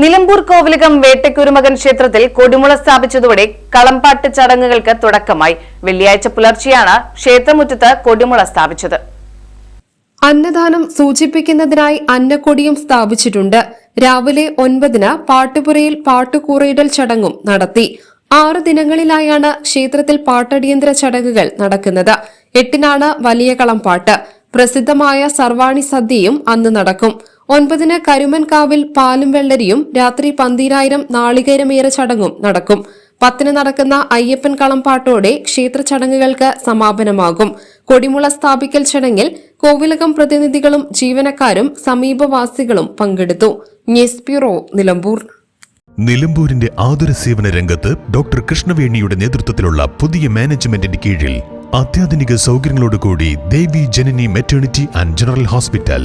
നിലമ്പൂർ കോവിലകം വേട്ടക്കുരുമകൻ ക്ഷേത്രത്തിൽ കൊടിമുള സ്ഥാപിച്ചതോടെ കളംപാട്ട് ചടങ്ങുകൾക്ക് തുടക്കമായി. വെള്ളിയാഴ്ച പുലർച്ചെയാണ് ക്ഷേത്രമുറ്റത്ത് കൊടിമുള സ്ഥാപിച്ചത്. അന്നദാനം സൂചിപ്പിക്കുന്നതിനായി അന്നക്കൊടിയും സ്ഥാപിച്ചിട്ടുണ്ട്. രാവിലെ ഒൻപതിന് പാട്ടുപുരയിൽ പാട്ടുകൂറയിടൽ ചടങ്ങും നടത്തി. ആറ് ദിനങ്ങളിലായാണ് ക്ഷേത്രത്തിൽ പാട്ടടിയന്തര ചടങ്ങുകൾ നടക്കുന്നത്. എട്ടിനാണ് വലിയ കളംപാട്ട്. പ്രസിദ്ധമായ സർവാണി സദ്യയും അന്ന് നടക്കും. ഒൻപതിന് കരുമൻകാവിൽ പാലും വെള്ളരിയും രാത്രി പന്തീരായിരം നാളികേരമേറെ ചടങ്ങും നടക്കും. പത്തിന് നടക്കുന്ന അയ്യപ്പൻ കളംപാട്ടോടെ ക്ഷേത്ര ചടങ്ങുകൾക്ക് സമാപനമാകും. കൊടിമുള സ്ഥാപിക്കൽ ചടങ്ങിൽ കോവിലകം പ്രതിനിധികളും ജീവനക്കാരും സമീപവാസികളും പങ്കെടുത്തു. News bureau Nilambur. നിലമ്പൂരിന്റെ ആതുര സേവന രംഗത്ത് ഡോക്ടർ കൃഷ്ണവേണിയുടെ നേതൃത്വത്തിലുള്ള പുതിയ മാനേജ്മെന്റിന്റെ കീഴിൽ അത്യാധുനിക സൗകര്യങ്ങളോടുകൂടി Devi Janani maternity and general hospital